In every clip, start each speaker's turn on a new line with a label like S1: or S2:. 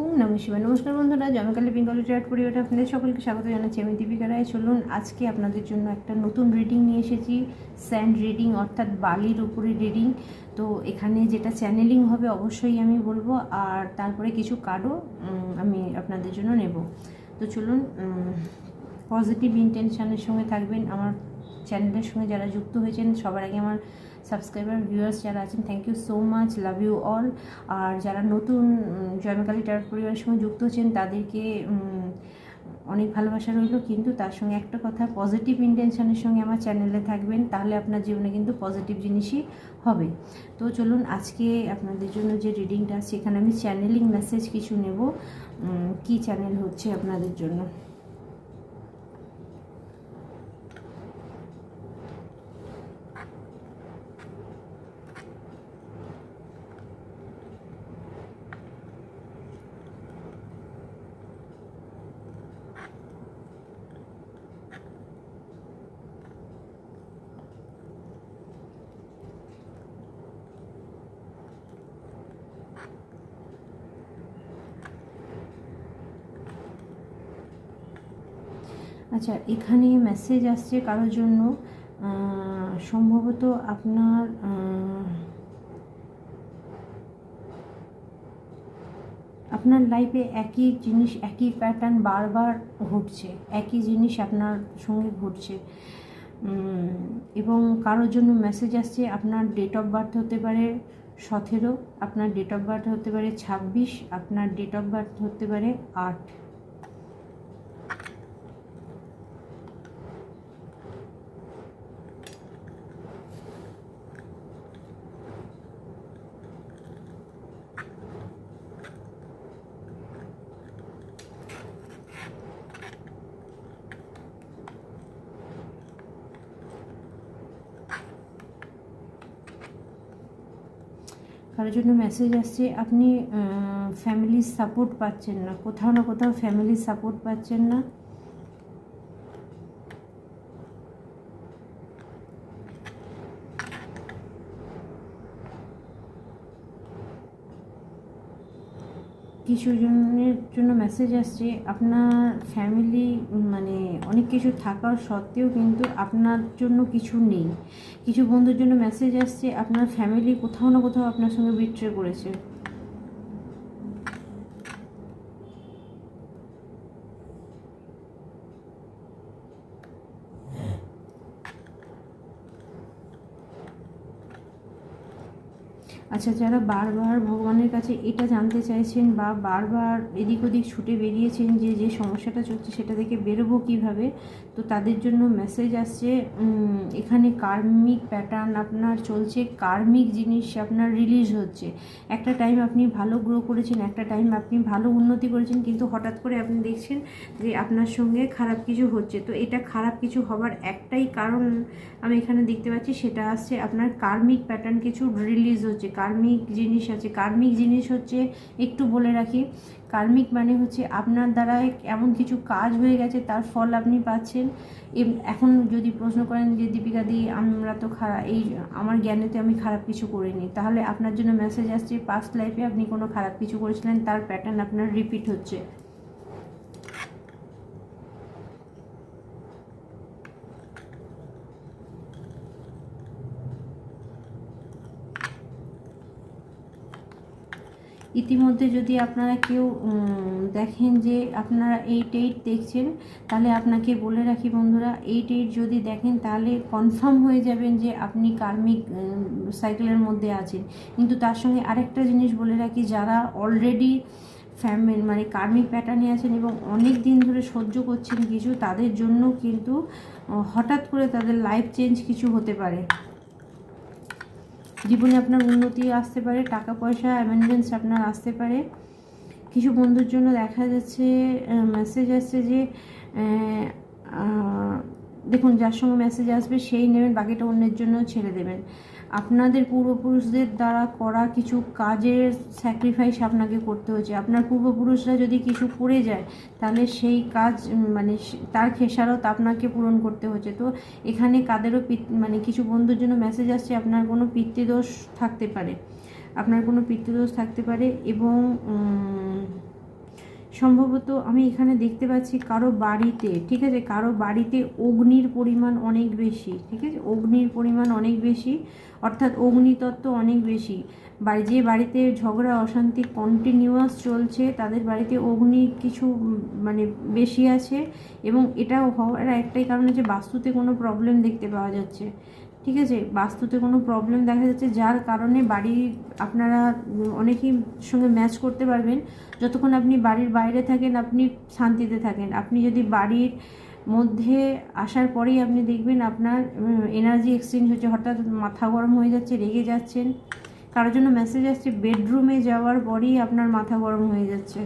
S1: ওম নম শিবায় নমস্কার বন্ধুরা জমকালী বেঙ্গলি চার্ট পরিবারে আপনাদের সকলকে স্বাগত জানাচ্ছি আমি দীপিকা রায়। চলুন, আজকে আপনাদের জন্য একটা নতুন রিডিং নিয়ে এসেছি স্যান্ড রিডিং অর্থাৎ বালির উপরে রিডিং তো এখানে যেটা চ্যানেলিং হবে, অবশ্যই আমি বলব। আর তারপরে কিছু কার্ডও আমি আপনাদের জন্য নেব। তো চলুন পজিটিভ ইন্টেনশনের সঙ্গে থাকবেন। আমার চ্যানেলের সঙ্গে যারা যুক্ত হয়েছেন, সবার আগে আমার সাবস্ক্রাইবার ভিউয়ার্স যারা আছেন thank you so much love you all আর যারা নতুন জয়মাকালী টায়ার পরিবারের সঙ্গে যুক্ত হচ্ছেন তাদেরকে অনেক ভালোবাসা রইল। কিন্তু তার সঙ্গে একটা কথা পজিটিভ ইন্টেনশনের সঙ্গে আমার চ্যানেলে থাকবেন, তাহলে আপনার জীবনে কিন্তু পজিটিভ জিনিসই হবে। তো চলুন, আজকে আপনাদের জন্য যে রিডিংটা আছে, এখানে আমি চ্যানেলিং মেসেজ কিছু নেব। কি চ্যানেল হচ্ছে আপনাদের জন্য? আচ্ছা এখানে মেসেজ আসছে কারোর জন্য সম্ভবত আপনার আপনার লাইফে একই জিনিস, একই প্যাটার্ন বারবার ঘটছে, একই জিনিস আপনার সঙ্গে ঘটছে। এবং কারোর জন্য মেসেজ আসছে, আপনার ডেট অফ বার্থ হতে পারে সতেরো, আপনার ডেট অফ বার্থ হতে পারে ছাব্বিশ, আপনার ডেট অফ বার্থ হতে পারে আট কারোর জন্য মেসেজ আসছে, আপনি ফ্যামিলির সাপোর্ট পাচ্ছেন না। কোথাও না কোথাও ফ্যামিলির সাপোর্ট পাচ্ছেন না। কিছু জনের জন্য মেসেজ আসছে, আপনার ফ্যামিলি মানে অনেক কিছু থাকার সত্ত্বেও কিন্তু আপনার জন্য কিছু নেই। কিছু বন্ধুর জন্য মেসেজ আসছে, আপনার ফ্যামিলি কোথাও না কোথাও আপনার সঙ্গে বিট্রে করেছে। আচ্ছা যারা বারবার ভগবানের কাছে এটা জানতে চাইছেন বা বারবার এদিক ওদিক ছুটে বেরিয়েছেন যে যে সমস্যাটা চলছে সেটা থেকে বেরোবো কীভাবে, তো তাদের জন্য মেসেজ আসছে এখানে কার্মিক প্যাটার্ন আপনার চলছে কার্মিক জিনিস আপনার রিলিজ হচ্ছে। একটা টাইম আপনি ভালো গ্রো করেছেন, একটা টাইম আপনি ভালো উন্নতি করেছেন, কিন্তু হঠাৎ করে আপনি দেখছেন যে আপনার সঙ্গে খারাপ কিছু হচ্ছে। তো এটা খারাপ কিছু হবার একটাই কারণ আমি এখানে দেখতে পাচ্ছি, সেটা আসছে আপনার কার্মিক প্যাটার্ন কিছু রিলিজ হচ্ছে। কার্মিক জিনিস আছে। কার্মিক জিনিস হচ্ছে একটু বলে রাখি, কার্মিক মানে হচ্ছে আপনার দ্বারা এমন কিছু কাজ হয়ে গেছে, তার ফল আপনি পাচ্ছেন। এখন যদি প্রশ্ন করেন যে, দীপিকা দি, আমরা তো খারাপ এই আমার জ্ঞানেতে আমি খারাপ কিছু করিনি। তাহলে আপনার জন্য মেসেজ আসছে পাস্ট লাইফে আপনি কোনো খারাপ কিছু করেছিলেন, তার প্যাটার্ন আপনার রিপিট হচ্ছে। ইতিমধ্যে যদি আপনারা কেউ দেখেন যে আপনারা এইট এইট দেখছেন, তাহলে আপনাকে বলে রাখি বন্ধুরা এইট এইট যদি দেখেন, তাহলে কনফার্ম হয়ে যাবেন যে আপনি কার্মিক সাইকেলের মধ্যে আছেন। কিন্তু তার সঙ্গে আরেকটা জিনিস বলে রাখি, যারা অলরেডি ফ্যামিলি মানে কার্মিক প্যাটার্নে আছেন এবং অনেক দিন ধরে সহ্য করছেন কিছু, তাদের জন্য কিন্তু, হঠাৎ করে তাদের লাইফ চেঞ্জ কিছু হতে পারে। জীবনে আপনার উন্নতি আসতে পারে, টাকা পয়সা অ্যাভেন্ডেন্স আপনার আসতে পারে। কিছু বন্ধুর জন্য দেখা যাচ্ছে মেসেজ আসছে যে দেখুন, যার সঙ্গে মেসেজ আসবে, সেই নেবেন, বাকিটা অন্যের জন্য ছেড়ে দেবেন। আপনাদের পূর্বপুরুষদের দ্বারা করা কিছু কাজের স্যাক্রিফাইস আপনাকে করতে হচ্ছে। আপনার পূর্বপুরুষরা যদি কিছু করে যায়, তাহলে সেই কাজ মানে তার খেসারত আপনাকে পূরণ করতে হচ্ছে। তো এখানে কাদেরও মানে কিছু বন্ধুর জন্য মেসেজ আসছে, আপনার কোনো পিতৃদোষ থাকতে পারে। আপনার কোনো পিতৃদোষ থাকতে পারে এবং সম্ভবত আমি এখানে দেখতে পাচ্ছি কারও বাড়িতে, ঠিক আছে? কারও বাড়িতে অগ্নির পরিমাণ অনেক বেশি, ঠিক আছে? অগ্নির পরিমাণ অনেক বেশি, অর্থাৎ অগ্নিতত্ত্ব অনেক বেশি। বাড়ি, যে বাড়িতে ঝগড়া, অশান্তি কন্টিনিউয়াস চলছে, তাদের বাড়িতে অগ্নি কিছু মানে বেশি আছে এবং এটা হওয়ার একটাই কারণ যে বাস্তুতে কোনো প্রবলেম দেখতে পাওয়া যাচ্ছে। ঠিক আছে? বাস্তুতে কোনো প্রবলেম দেখা যাচ্ছে যার কারণে বাড়ি আপনারা অনেকেই সঙ্গে ম্যাচ করতে পারবেন। যতক্ষণ আপনি বাড়ির বাইরে থাকেন, আপনি শান্তিতে থাকেন। আপনি যদি বাড়ির মধ্যে আসার পরেই আপনি দেখবেন আপনার এনার্জি এক্সচেঞ্জ হচ্ছে, হঠাৎ মাথা গরম হয়ে যাচ্ছে, রেগে যাচ্ছেন। কারোর জন্য মেসেজ আসছে বেডরুমে যাওয়ার পরেই আপনার মাথা গরম হয়ে যাচ্ছে।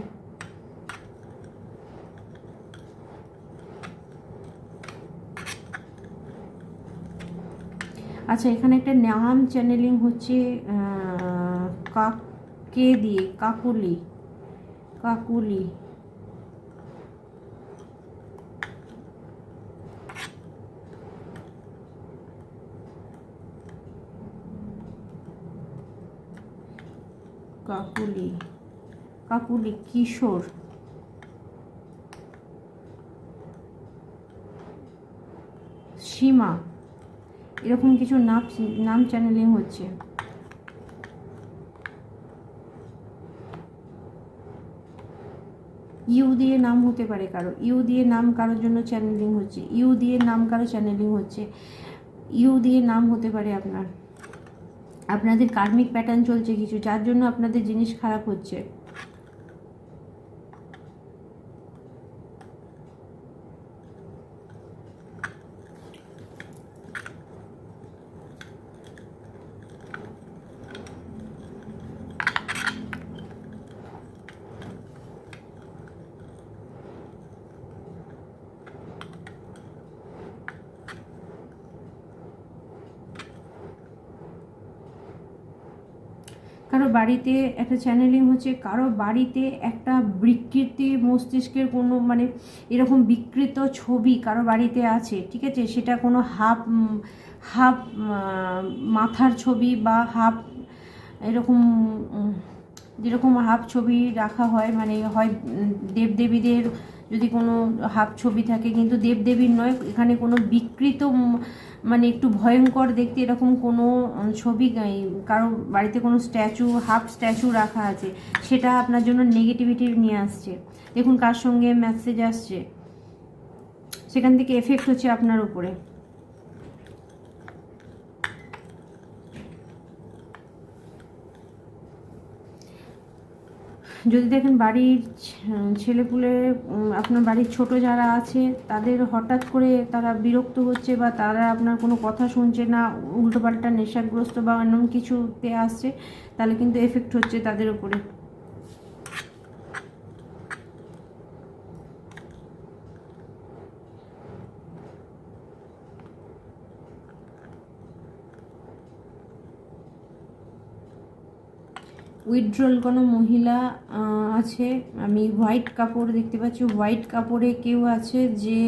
S1: আচ্ছা এখানে একটা নাম চ্যানেলিং হচ্ছে কাক দিয়ে? কাকুলি। কাকুলি। কাকুলি। কাকুলি কিশোর। সীমা। এরকম কিছু নাম নাম চ্যানেলিং হচ্ছে। ইউ দিয়ে নাম হতে পারে কারও। ইউ দিয়ে নাম কারোর জন্য চ্যানেলিং হচ্ছে। ইউ দিয়ে নাম কারও চ্যানেলিং হচ্ছে। ইউ দিয়ে নাম হতে পারে আপনার। আপনাদের কার্মিক প্যাটার্ন চলছে কিছু, যার জন্য আপনাদের জিনিস খারাপ হচ্ছে কারও বাড়িতে একটা চ্যানেলিং হচ্ছে, কারও বাড়িতে একটা বিকৃতি মস্তিষ্কের কোনো মানে এরকম বিকৃত ছবি কারও বাড়িতে আছে, ঠিক আছে? সেটা কোনো হাফ হাফ মাথার ছবি বা হাফ এরকম, যেরকম হাফ ছবি রাখা হয় মানে হয় দেবদেবীদের যদি কোনো হাফ ছবি থাকে, কিন্তু দেবদেবীর নয়, এখানে কোনো বিকৃত মানে একটু ভয়ঙ্কর দেখতে এরকম কোনো ছবি কারও বাড়িতে কোনো স্ট্যাচু হাফ স্ট্যাচু রাখা আছে, সেটা আপনার জন্য নেগেটিভিটি নিয়ে আসছে। দেখুন কার সঙ্গে মেসেজ আসছে। সেখান থেকে এফেক্ট হচ্ছে আপনার উপরে। যদি দেখেন বাড়ির ছেলেপুলে আপনার বাড়ির ছোট যারা আছে, তাদের হঠাৎ করে তারা বিরক্ত হচ্ছে বা তারা আপনার কোনো কথা শুনছে না, উল্টোপাল্টা নেশাগ্রস্ত বা অন্য কিছুতে আসছে, তাহলে কিন্তু এফেক্ট হচ্ছে তাদের উপরে। উইথড্রল কোনো মহিলা আছে? আমি হোয়াইট কাপড় দেখতে পাচ্ছি। হোয়াইট কাপড়ে কেউ আছে যে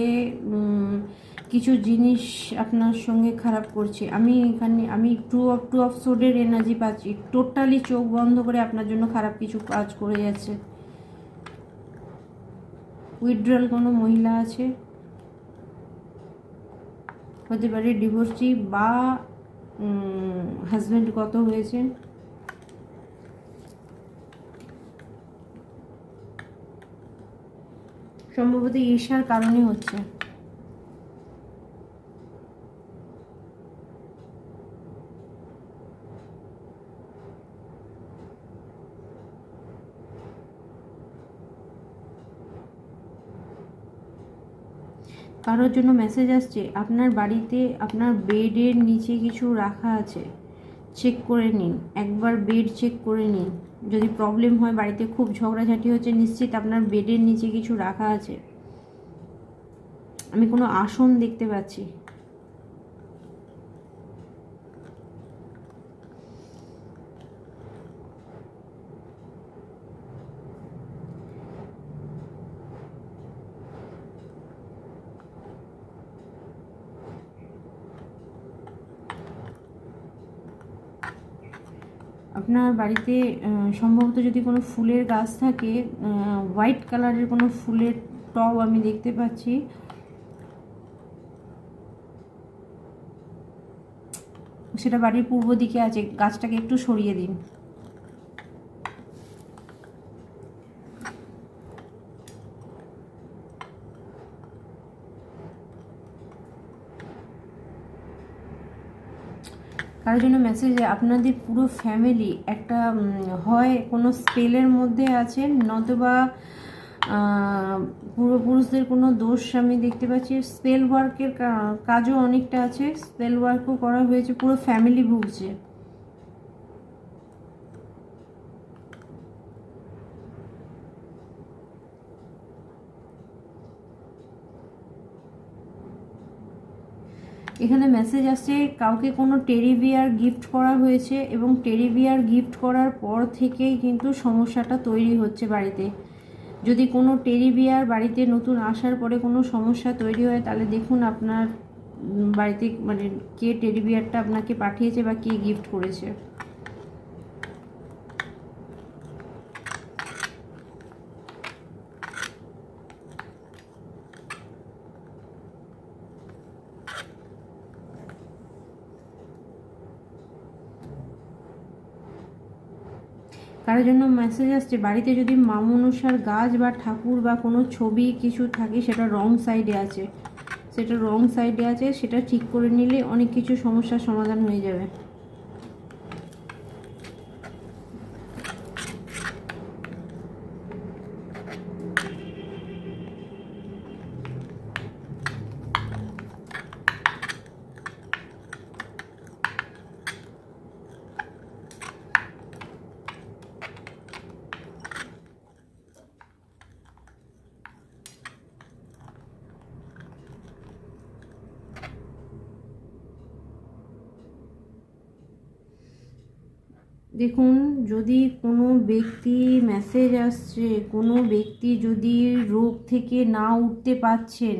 S1: কিছু জিনিস আপনার সঙ্গে খারাপ করছে? আমি এখানে, আমি টু অফ টু অফ সোডের এনার্জি পাচ্ছি। টোটালি চোখ বন্ধ করে আপনার জন্য খারাপ কিছু কাজ করে যাচ্ছে। উইথড্রল কোনো মহিলা আছে? হতে পারে ডিভোর্সি বা হাজব্যান্ড কত হয়েছে সম্ভবত ঈর্ষার কারণে হচ্ছে। কারোর জন্য মেসেজ আসছে, আপনার বাড়িতে আপনার বেডের নিচে কিছু রাখা আছে চেক করে নিন। একবার বেড চেক করে নিন। যদি প্রবলেম হয়, বাড়িতে খুব ঝগড়াঝাটি হচ্ছে, নিশ্চিত আপনার বেডের নিচে কিছু রাখা আছে। আমি কোনো আসন দেখতে পাচ্ছি। আপনার বাড়িতে সম্ভবত যদি কোনো ফুলের গাছ থাকে হোয়াইট কালারের কোনো ফুলের টব আমি দেখতে পাচ্ছি। সেটা বাড়ির পূর্ব দিকে আছে, গাছটাকে একটু সরিয়ে দিন। জন্য মেসেজ আপনাদের পুরো ফ্যামিলি একটা হয় কোনো স্পেলের মধ্যে আছেন, নতবা পুরো পূর্বপুরুষদের কোনো দোষ আমি দেখতে পাচ্ছি। স্পেল ওয়ার্কের কাজও অনেকটা আছে স্পেল ওয়ার্কও করা হয়েছে, পুরো ফ্যামিলি ভুগছে। এখানে মেসেজ আসছে, কাউকে কোনো টেরিবিয়ার গিফট করা হয়েছে এবং টেরিবিয়ার গিফট করার পর থেকেই কিন্তু সমস্যাটা তৈরি হচ্ছে বাড়িতে। যদি কোনো টেরিবিয়ার বাড়িতে নতুন আসার পরে কোনো সমস্যা তৈরি হয়, তাহলে দেখুন আপনার বাড়িতে মানে কে টেরিবিয়ারটা আপনাকে পাঠিয়েছে বা কে গিফট করেছে। কারোর জন্য মেসেজ আসছে, বাড়িতে যদি মা মনসার গাছ বা ঠাকুর বা কোনো ছবি কিছু থাকে, সেটা রং সাইডে আছে। সেটা রং সাইডে আছে, সেটা ঠিক করে নিলে অনেক কিছু সমস্যার সমাধান হয়ে যাবে। দেখুন, যদি কোনো ব্যক্তি মেসেজ আসছে, কোনো ব্যক্তি যদি রোগ থেকে না উঠতে পারছেন,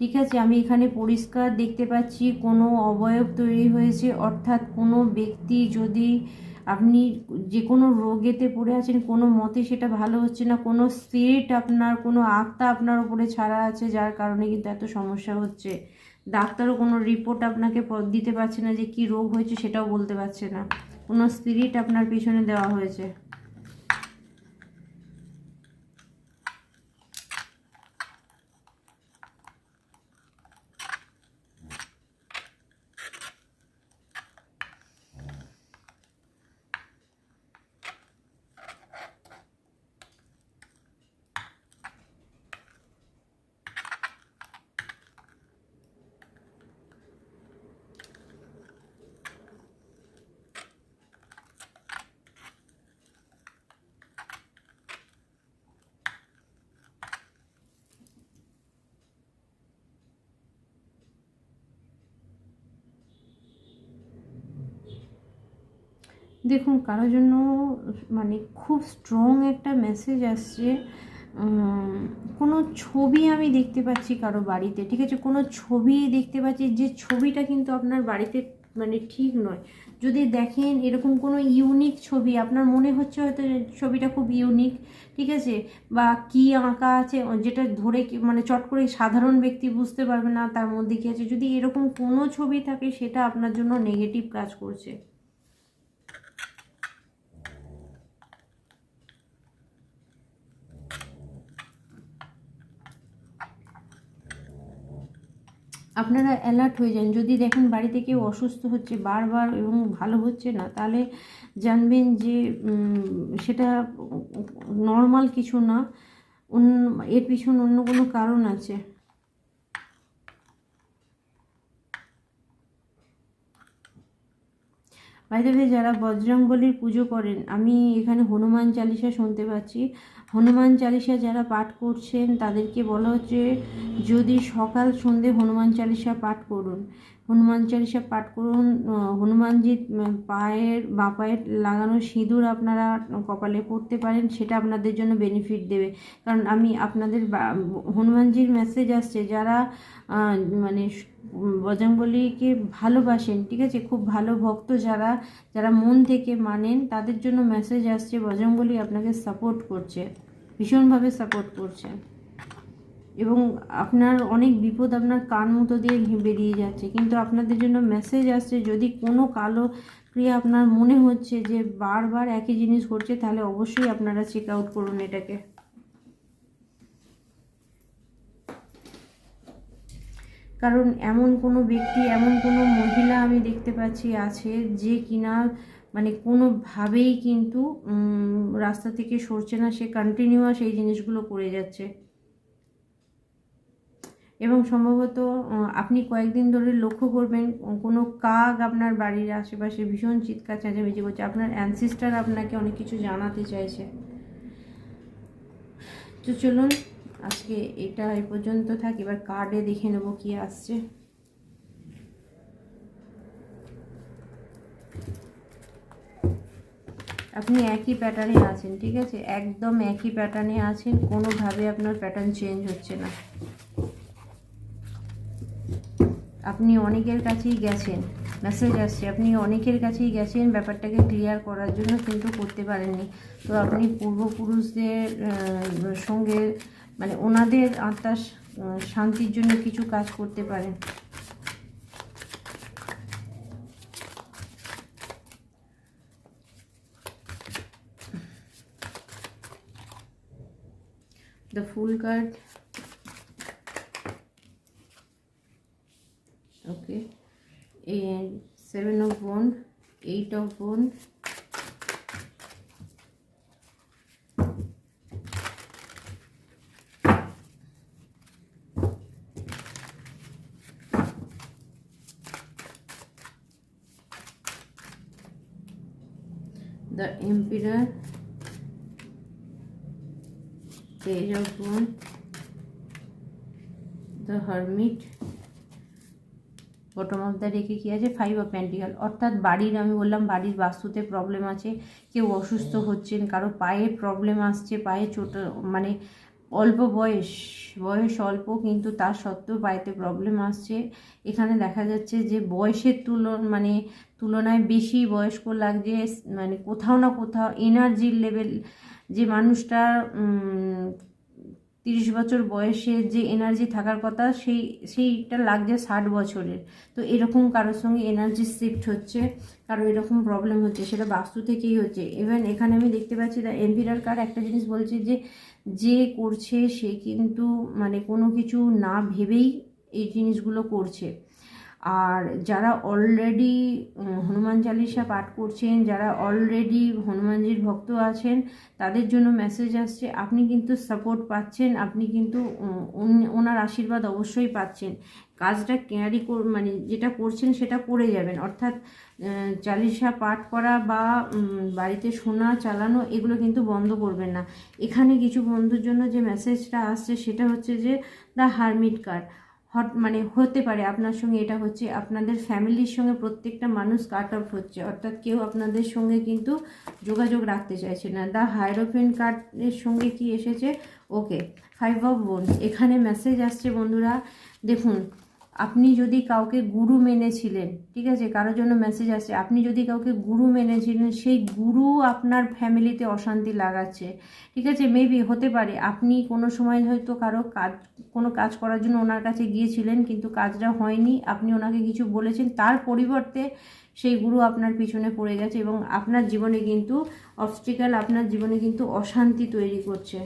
S1: ঠিক আছে, আমি এখানে পরিষ্কার দেখতে পাচ্ছি কোনো অবয়ব তৈরি হয়েছে, অর্থাৎ কোনো ব্যক্তি যদি আপনি যে কোনো রোগেতে পড়ে আছেন, কোনো মতে সেটা ভালো হচ্ছে না, কোনো স্পিরিট আপনার, কোনো আত্মা আপনার উপরে ছাড়া আছে, যার কারণে কিন্তু এত সমস্যা হচ্ছে। ডাক্তারও কোনো রিপোর্ট আপনাকে দিতে পারছে না যে কি রোগ হয়েছে সেটাও বলতে পারছে না। কোনো স্পিরিট আপনার পিছনে দেওয়া হয়েছে। দেখুন কারোর জন্য মানে খুব স্ট্রং একটা মেসেজ আসছে কোনো ছবি আমি দেখতে পাচ্ছি কারও বাড়িতে, ঠিক আছে? কোনো ছবি দেখতে পাচ্ছি, যে ছবিটা কিন্তু আপনার বাড়িতে মানে ঠিক নয়। যদি দেখেন এরকম কোনো ইউনিক ছবি, আপনার মনে হচ্ছে হয়তো ছবিটা খুব ইউনিক ঠিক আছে? বা কি আঁকা আছে, যেটা ধরে মানে চট করে সাধারণ ব্যক্তি বুঝতে পারবে না, তার মধ্যে কি আছে? যদি এরকম কোনো ছবি থাকে, সেটা আপনার জন্য নেগেটিভ কাজ করছে। আপনারা অ্যালার্ট হয়ে যান। যদি দেখেন বাড়িতে কেউ অসুস্থ হচ্ছে, বারবার এবং ভালো হচ্ছে না, তাহলে জানবেন যে সেটা নর্মাল কিছু না। অন্য, এর পিছনে অন্য কোনো কারণ আছে। বাইরে যারা বজরংবলির পুজো করেন, আমি এখানে হনুমান চালিসা শুনতে পাচ্ছি। হনুমান চালিসা যারা পাঠ করছেন, তাদেরকে বলা হচ্ছে, যদি সকাল সন্ধে হনুমান চালিসা পাঠ করুন। হনুমান চালিসা পাঠ করুন হনুমানজির পায়ের বাঁ পায়ের লাগানো সিঁদুর আপনারা কপালে পড়তে পারেন, সেটা আপনাদের জন্য বেনিফিট দেবে। কারণ আমি আপনাদের হনুমানজির মেসেজ আসছে, যারা মানে উম, বজরংবলীকে ভালোবাসেন ঠিক আছে? খুব ভালো ভক্ত যারা যারা মন থেকে মানেন তাদের জন্য মেসেজ আসছে বজরংবলী আপনাকে সাপোর্ট করছে ভীষণভাবে সাপোর্ট করছে। এবং আপনার অনেক বিপদ আপনার কান মতো দিয়ে বেরিয়ে যাচ্ছে কিন্তু আপনাদের জন্য মেসেজ আসছে যদি কোনো কালো ক্রিয়া আপনার মনে হচ্ছে যে বারবার একই জিনিস ঘটছে তাহলে অবশ্যই আপনারা চেক আউট করুন এটাকে। কারণ এমন কোনো ব্যক্তি, এমন কোনো মহিলা আমি দেখতে পাচ্ছি আছে যে কিনা মানে কোনোভাবেই কিন্তু রাস্তা থেকে সরছে না, সে কন্টিনিউয়াস এই জিনিসগুলো করে যাচ্ছে। এবং সম্ভবত আপনি কয়েকদিন ধরে লক্ষ্য করবেন, কোনো কাক আপনার বাড়ির আশেপাশে ভীষণ চিৎকার, চেঁচামেচি করছে। আপনার অ্যানসিস্টার আপনাকে অনেক কিছু জানাতে চাইছে। তো চলুন আজকে এটা এই পর্যন্ত থাক, এবার কার্ডে দেখে নেব কি আসছে। আপনি একই প্যাটার্নে আছেন, ঠিক আছে? একদম একই প্যাটার্নে আছেন, কোনোভাবে আপনার প্যাটার্ন চেঞ্জ হচ্ছে না। আপনি অনেকের কাছেই গেছেন মেসেজ আসছে, আপনি অনেকের কাছেই গেছেন ব্যাপারটাকে ক্লিয়ার করার জন্য, কিন্তু করতে পারেননি। তো আপনি পূর্বপুরুষদের সঙ্গে মানে ওনাদের আত্মার শান্তির জন্য কিছু কাজ করতে পারে the fool card okay seven of বোন এইট অফ বোন the emperor page of one the hermit bottom of the রেখে কী আছে? ফাইভ অফ প্যান্টিকাল অর্থাৎ বাড়ির, আমি বললাম বাড়ির বাস্তুতে প্রবলেম আছে, কেউ অসুস্থ হচ্ছেন, কারও পায়ে প্রবলেম আসছে, পায়ে চোট মানে অল্প বয়স বয়স অল্প, কিন্তু তার সত্ত্বেও বাড়িতে প্রবলেম আসছে। এখানে দেখা যাচ্ছে যে বয়সের তুলন মানে তুলনায় বেশি বয়স্ক লাগছে মানে কোথাও না কোথাও এনার্জির লেভেল যে মানুষটার তিরিশ বছর বয়সে যে এনার্জি থাকার কথা, সেই, সেইটা লাগছে ষাট বছরের। তো এরকম কারোর সঙ্গে এনার্জি শিফট হচ্ছে, কারও এরকম প্রবলেম হচ্ছে, সেটা বাস্তু থেকেই হচ্ছে। ইভেন এখানে আমি দেখতে পাচ্ছি দা এমপিরার কার একটা জিনিস বলছে যে যে করছে সে কিন্তু মানে কোনো কিছু না ভেবেই এই জিনিসগুলো করছে। আর যারা অলরেডি হনুমান চালিসা পাঠ করছেন, যারা অলরেডি হনুমানজির ভক্ত আছেন, তাদের জন্য মেসেজ আসছে, আপনি কিন্তু সাপোর্ট পাচ্ছেন, আপনি কিন্তু ওনার আশীর্বাদ অবশ্যই পাচ্ছেন। কাজটা ক্যারি মানে যেটা করছেন সেটা করে যাবেন। অর্থাৎ চালিসা পাঠ করা বা বাড়িতে শোনা চালানো, এগুলো কিন্তু বন্ধ করবেন না। এখানে কিছু বন্ধুর জন্য যে মেসেজটা আসছে, সেটা হচ্ছে যে দ্য হারমিট কার্ড হট মানে হতে পারে। আপনার সঙ্গে এটা হচ্ছে, আপনাদের ফ্যামিলির সঙ্গে প্রত্যেকটা মানুষ কাট অফ হচ্ছে। অর্থাৎ কেউ আপনাদের সঙ্গে কিন্তু যোগাযোগ রাখতে চাইছে না। দ্য হাইরোফেন কার্ডের সঙ্গে কি এসেছে? ওকে ফাইভ অফ বোন এখানে মেসেজ আসছে বন্ধুরা। দেখুন আপনি যদি কাউকে গুরু মেনেছিলেন, ঠিক আছে, কারোর জন্য মেসেজ আসছে, আপনি যদি কাউকে গুরু মেনেছিলেন, সেই গুরু আপনার ফ্যামিলিতে অশান্তি লাগাচ্ছে, ঠিক আছে মেবি হতে পারে। আপনি কোনো সময় হয়তো কারও কাজ, কোনো কাজ করার জন্য ওনার কাছে গিয়েছিলেন, কিন্তু কাজটা হয়নি, আপনি ওনাকে কিছু বলেছেন, তার পরিবর্তে সেই গুরু আপনার পিছনে পড়ে গেছে এবং আপনার জীবনে কিন্তু অবস্টিক্যাল আপনার জীবনে কিন্তু অশান্তি তৈরি করছে।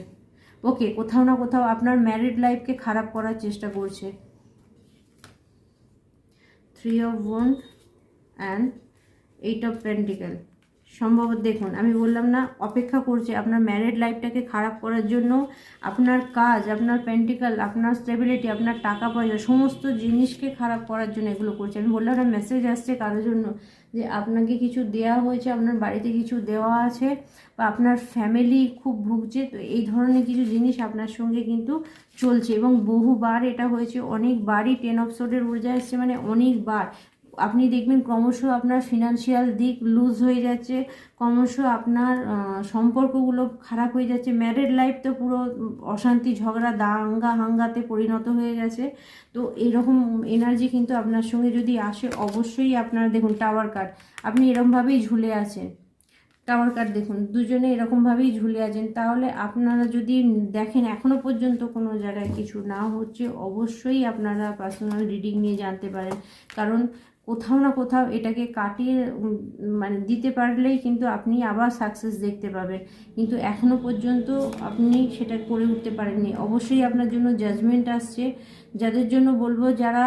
S1: ওকে কোথাও না কোথাও আপনার ম্যারিড লাইফকে খারাপ করার চেষ্টা করছে। Three of one and eight of pentacles সম্ভবত দেখুন, আমি বললাম না, অপেক্ষা করছে আপনার ম্যারিড লাইফটাকে খারাপ করার জন্য, আপনার কাজ, আপনার পেন্টিক্যাল আপনার স্টেবিলিটি আপনার টাকা পয়সা, সমস্ত জিনিসকে খারাপ করার জন্য এগুলো করছে। আমি বললাম না মেসেজ আসছে কারোর জন্য, যে আপনাকে কিছু দেওয়া হয়েছে, আপনার বাড়িতে কিছু দেওয়া আছে, বা আপনার ফ্যামিলি খুব ভুগছে, তো এই ধরনের কিছু জিনিস আপনার সঙ্গে কিন্তু চলছে। এবং বহুবার এটা হয়েছে, অনেকবারই টেন অফ সোডের ঊর্জা এসছে মানে অনেকবার। আপনি দেখবেন ক্রমশ আপনার ফিনান্সিয়াল দিক লুজ হয়ে যাচ্ছে, ক্রমশ আপনার সম্পর্কগুলো খারাপ হয়ে যাচ্ছে। ম্যারেড লাইফ তো পুরো অশান্তি, ঝগড়া, দাঙ্গা, হাঙ্গাতে পরিণত হয়ে গেছে। তো এরকম এনার্জি কিন্তু আপনার সঙ্গে যদি আসে, অবশ্যই আপনার দেখুন টাওয়ার কার্ড আপনি এরকমভাবেই ঝুলে আছেন। টাওয়ার কার্ড দেখুন, দুজনে এরকমভাবেই ঝুলে আছেন। তাহলে আপনারা যদি দেখেন এখনও পর্যন্ত কোনো জায়গায় কিছু না হচ্ছে, অবশ্যই আপনারা পার্সোনাল রিডিং নিয়ে জানতে পারেন। কারণ কোথাও না কোথাও এটাকে কাটিয়ে মানে দিতে পারলেই কিন্তু আপনি আবার সাকসেস দেখতে পাবেন। কিন্তু এখনও পর্যন্ত আপনি সেটা করে উঠতে পারেননি। অবশ্যই আপনার জন্য জাজমেন্ট আসছে। যাদের জন্য বলব যারা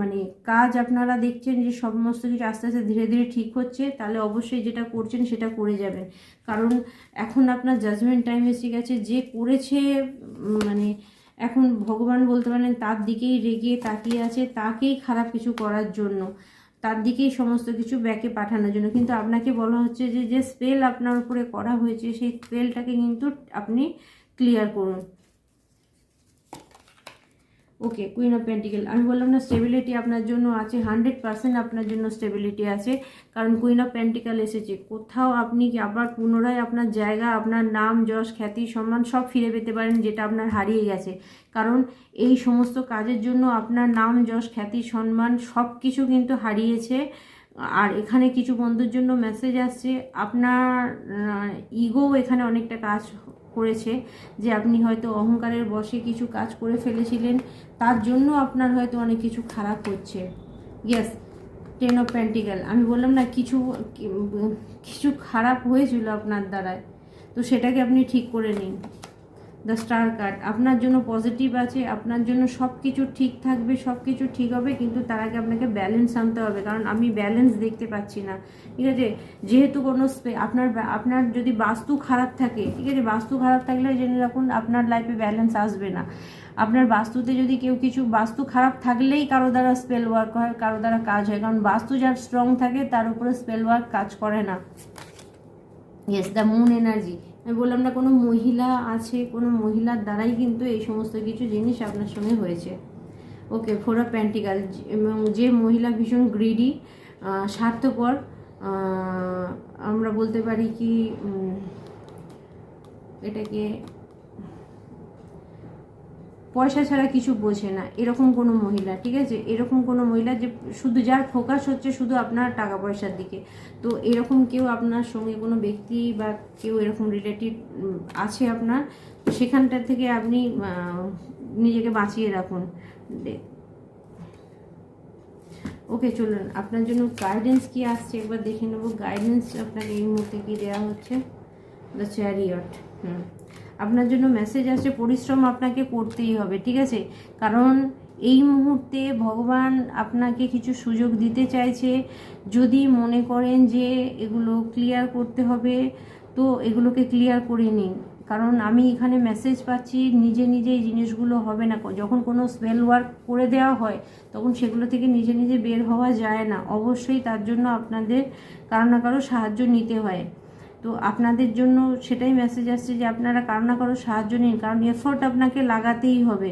S1: মানে কাজ আপনারা দেখছেন যে সমস্ত কিছু আস্তে আস্তে ধীরে ধীরে ঠিক হচ্ছে, তাহলে অবশ্যই যেটা করছেন সেটা করে যাবেন। কারণ এখন আপনার জাজমেন্ট টাইম এসে গেছে। যে করেছে মানে এখন ভগবান বলতে পারেন তার দিকেই রেগে তাকিয়ে আছে তাকেই খারাপ কিছু করার জন্য, তার দিকেই সমস্ত কিছু ব্যাকে পাঠানোর জন্য। কিন্তু আপনাকে বলা হচ্ছে যে যে স্পেল আপনার উপরে করা হয়েছে, সেই স্পেলটাকে কিন্তু আপনি ক্লিয়ার করুন। ওকে কুইন অফ পেন্টিকেল আমি বললাম না স্টেবিলিটি আপনার জন্য আছে হান্ড্রেড পার্সেন্ট আপনার জন্য স্টেবিলিটি আছে, কারণ কুইন অফ পেন্টিকেল এসেছে। কোথাও আপনি কি আবার পুনরায় আপনার জায়গা, আপনার নাম, যশ, খ্যাতি, সম্মান সব ফিরে পেতে পারেন, যেটা আপনার হারিয়ে গেছে। কারণ এই সমস্ত কাজের জন্য আপনার নাম, যশ, খ্যাতি, সম্মান সব কিছু কিন্তু হারিয়েছে। আর এখানে কিছু বন্ধুর জন্য মেসেজ আসছে, আপনার ইগো এখানে অনেকটা কাজ করেছে যে আপনি হয়তো অহংকারের বসে কিছু কাজ করে ফেলেছিলেন, তার জন্য আপনার হয়তো অনেক কিছু খারাপ হচ্ছে। ইয়াস টেন অফ প্যান্টিক্যাল আমি বললাম না, কিছু কিছু খারাপ হয়েছিল আপনার দ্বারায়, তো সেটাকে আপনি ঠিক করে নিন। দ্য স্টার কার্ড আপনার জন্য পজিটিভ আছে, আপনার জন্য সব কিছু ঠিক থাকবে সব কিছু ঠিক হবে, কিন্তু তার আগে আপনাকে ব্যালেন্স আনতে হবে, কারণ আমি ব্যালেন্স দেখতে পাচ্ছি না। ঠিক আছে? যেহেতু কোনো আপনার আপনার যদি বাস্তু খারাপ থাকে, ঠিক আছে? বাস্তু খারাপ থাকলে জেনে রাখুন আপনার লাইফে ব্যালেন্স আসবে না। আপনার বাস্তুতে যদি কেউ কিছু, বাস্তু খারাপ থাকলেই কারও দ্বারা স্পেল ওয়ার্ক হয়, কারও দ্বারা কাজ হয়, কারণ বাস্তু যার স্ট্রং থাকে, তার উপরে স্পেল ওয়ার্ক কাজ করে না। ইয়েস দ্য মুন এনার্জি আমি বললাম, না, কোনো মহিলা আছে, কোনো মহিলার দ্বারাই কিন্তু এই সমস্ত কিছু জিনিস আপনার সঙ্গে হয়েছে। ওকে, ফোর প্যান্টিকাল এবং যে মহিলা ভীষণ গ্রিডি স্বার্থপর আমরা বলতে পারি কি এটাকে পয়সা ছাড়া কিছু বোঝে না, এরকম কোনো মহিলা, ঠিক আছে? এরকম কোনো মহিলা যে শুধু যার ফোকাস হচ্ছে শুধু আপনার টাকা পয়সার দিকে। তো এরকম কেউ আপনার সঙ্গে কোনো ব্যক্তি বা কেউ এরকম রিলেটিভ আছে আপনার? তো সেখানটার থেকে আপনি নিজেকে বাঁচিয়ে রাখুন। ওকে, চলুন। আপনার জন্য গাইডেন্স কি আসছে একবার দেখে নেব। গাইডেন্স আপনাকে এই মুহূর্তে কি দেওয়া হচ্ছে? The chariot hmm. আপনার জন্য মেসেজ আসছে, পরিশ্রম আপনাকে করতেই হবে, ঠিক আছে? কারণ এই মুহূর্তে ভগবান আপনাকে কিছু সুযোগ দিতে চাইছে। যদি মনে করেন যে এগুলো ক্লিয়ার করতে হবে, তো এগুলোকে ক্লিয়ার করে নিন। কারণ আমি এখানে মেসেজ পাচ্ছি, নিজে নিজে এই জিনিসগুলো হবে না। যখন কোনো স্পেল ওয়ার্ক করে দেওয়া হয়, তখন সেগুলো থেকে নিজে নিজে বের হওয়া যায় না। অবশ্যই তার জন্য আপনাদের কারও না কারও সাহায্য নিতে হয়। তো আপনাদের জন্য সেটাই মেসেজ আসছে যে আপনারা কারও না কারও সাহায্য নিন, কারণ এফোর্ট আপনাকে লাগাতেই হবে।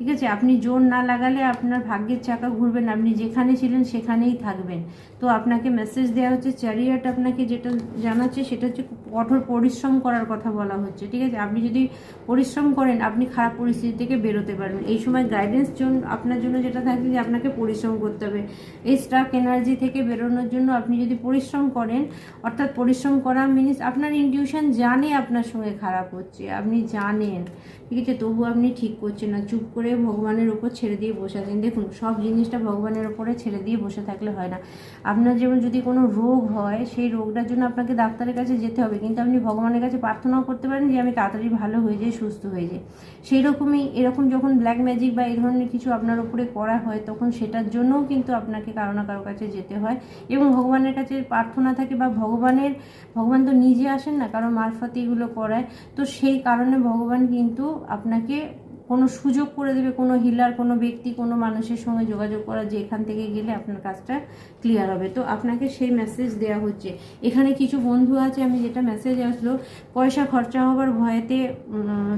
S1: ঠিক আছে? আপনি জোর না লাগালে আপনার ভাগ্যের চাকা ঘুরবেন আপনি যেখানে ছিলেন সেখানেই থাকবেন। তো আপনাকে মেসেজ দেওয়া হচ্ছে চ্যারিয়াট আপনাকে যেটা জানাচ্ছে সেটা হচ্ছে কঠোর পরিশ্রম করার কথা বলা হচ্ছে। ঠিক আছে? আপনি যদি পরিশ্রম করেন, আপনি খারাপ পরিস্থিতি থেকে বেরোতে পারবেন। এই সময় গাইডেন্স জন্য আপনার জন্য যেটা থাকবে যে আপনাকে পরিশ্রম করতে হবে। এই স্টাক এনার্জি থেকে বেরোনোর জন্য আপনি যদি পরিশ্রম করেন, অর্থাৎ পরিশ্রম করা মিনিস আপনার ইনটিউশন জানে আপনার সঙ্গে খারাপ হচ্ছে। আপনি জানেন। ঠিক আছে, তবু আপনি ঠিক করছেন না। চুপ করে ভগবানের উপর ছেড়ে দিয়ে বসে আছেন। দেখুন, সব জিনিসটা ভগবানের উপরে ছেড়ে দিয়ে বসে থাকলে হয় না। আপনার যেমন যদি কোনো রোগ হয়, সেই রোগটার জন্য আপনাকে ডাক্তারের কাছে যেতে হবে। কিন্তু আপনি ভগবানের কাছে প্রার্থনাও করতে পারেন যে, আমি তাড়াতাড়ি ভালো হয়ে যাই, সুস্থ হয়ে যাই। সেই রকমই এরকম যখন ব্ল্যাক ম্যাজিক বা এই ধরনের কিছু আপনার উপরে করা হয়, তখন সেটার জন্যও কিন্তু আপনাকে কারও না কারও কাছে যেতে হয়। এবং ভগবানের কাছে প্রার্থনা থাকে বা ভগবানের, ভগবান তো নিজে আসেন না, কারও মারফত এগুলো করায়। তো সেই কারণে ভগবান কিন্তু আপনাকে কোনো সুযোগ করে দেবে, কোনো হিলার, কোনো ব্যক্তি, কোনো মানুষের সঙ্গে যোগাযোগ করা যে এখান থেকে গেলে আপনার কাজটা ক্লিয়ার হবে। তো আপনাকে সেই মেসেজ দেওয়া হচ্ছে। এখানে কিছু বন্ধু আছে, আমি যেটা মেসেজ আসলো, পয়সা খরচা হবার ভয়েতে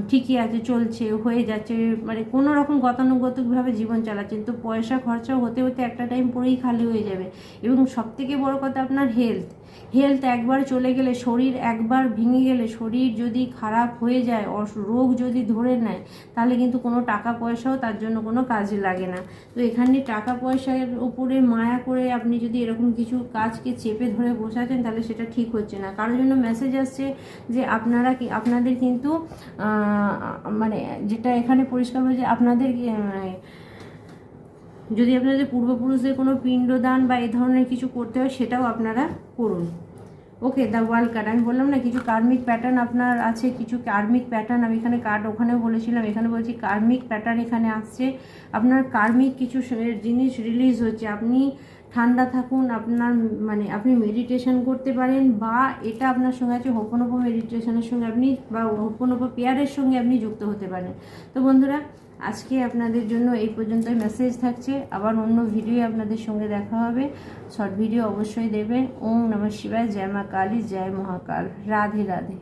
S1: ঠিকই আছে, চলছে, হয়ে যাচ্ছে মানে কোনো রকম গতানুগতিকভাবে জীবন চালাচ্ছেন, তো পয়সা খরচা হতে হতে একটা টাইম পরেই খালি হয়ে যাবে। এবং সবথেকে বড় কথা আপনার হেলথ হেলথ একবার চলে গেলে, শরীর একবার ভেঙে গেলে, শরীর যদি খারাপ হয়ে যায় রোগ যদি ধরে নেয়, তাহলে কিন্তু কোনো টাকা পয়সাও তার জন্য কোনো কাজে লাগে না। তো এখানে টাকা পয়সার উপরে মায়া করে আপনি যদি এরকম কিছু কাজকে চেপে ধরে বসাচ্ছেন, তাহলে সেটা ঠিক হচ্ছে না। কারোর জন্য মেসেজ আসছে যে আপনারা কি, আপনাদের কিন্তু মানে যেটা এখানে পরিষ্কার হয়ে যে আপনাদের যদি আপনাদের পূর্বপুরুষদের কোনো পিণ্ডদান বা এই ধরনের কিছু করতে হয়, সেটাও আপনারা করুন। Okay, the world card. আমি বললাম না, কিছু কার্মিক প্যাটার্ন আপনার আছে, কিছু কার্মিক প্যাটার্ন আমি এখানে কার্ড ওখানেও বলেছিলাম, এখানে বলছি কার্মিক প্যাটার্ন এখানে আসছে। আপনার কার্মিক কিছু জিনিস রিলিজ হচ্ছে। আপনি ঠান্ডা থাকুন, আপনার মানে আপনি মেডিটেশন করতে পারেন বা এটা আপনার সঙ্গে আছে হোপনোপো মেডিটেশনের সঙ্গে আপনি বা হোপনোপো পেয়ারের সঙ্গে আপনি যুক্ত হতে পারেন। তো বন্ধুরা আজকে আপনাদের জন্য এই পর্যন্তই মেসেজ থাকছে। আবার অন্য ভিডিও আপনাদের সঙ্গে দেখা হবে। শর্ট ভিডিও অবশ্যই দেবেন। ওম নমঃ শিবায়। জয় মা কালী, জয় মহাকাল। রাধে রাধে।